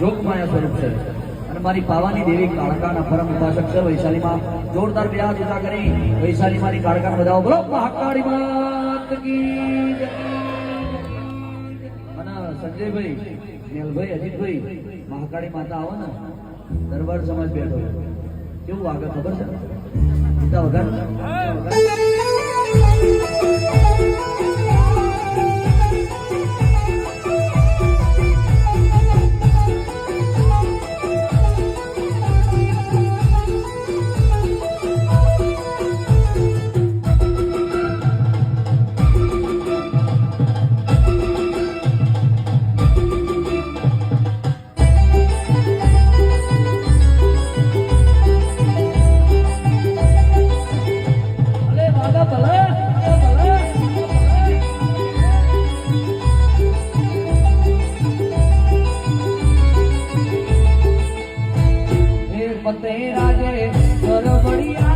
જોગમાયા સ્વરૂપ છે. અને મારી પાવાની દેવી કાળકાના પરમ ઉપાસક છે, વૈશાલીમાં જોરદાર બે હાથ કરી. વૈશાલી મારી કાળકાને બધાઓ બોલો, મહાકાળી માત અને સંજયભાઈ, મેલભાઈ, અજીતભાઈ, મહાકાળી માતા આવો ને, દરબાર સમાજ બેઠો કેવું આગળ ખબર છે? વગર पते राजे सरोवरिया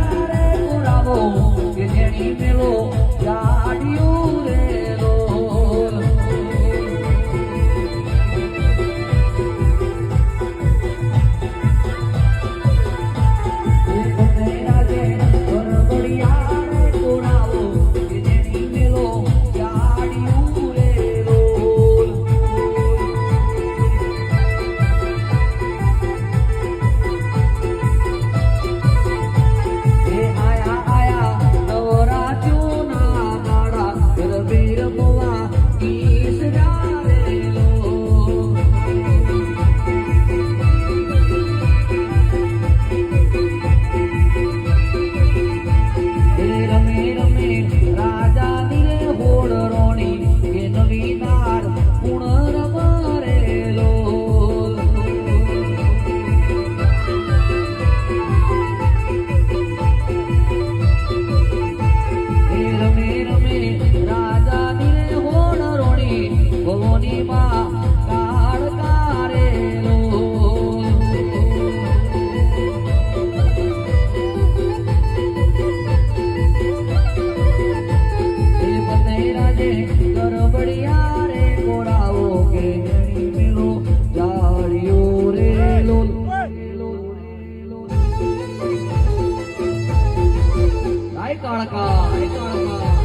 God.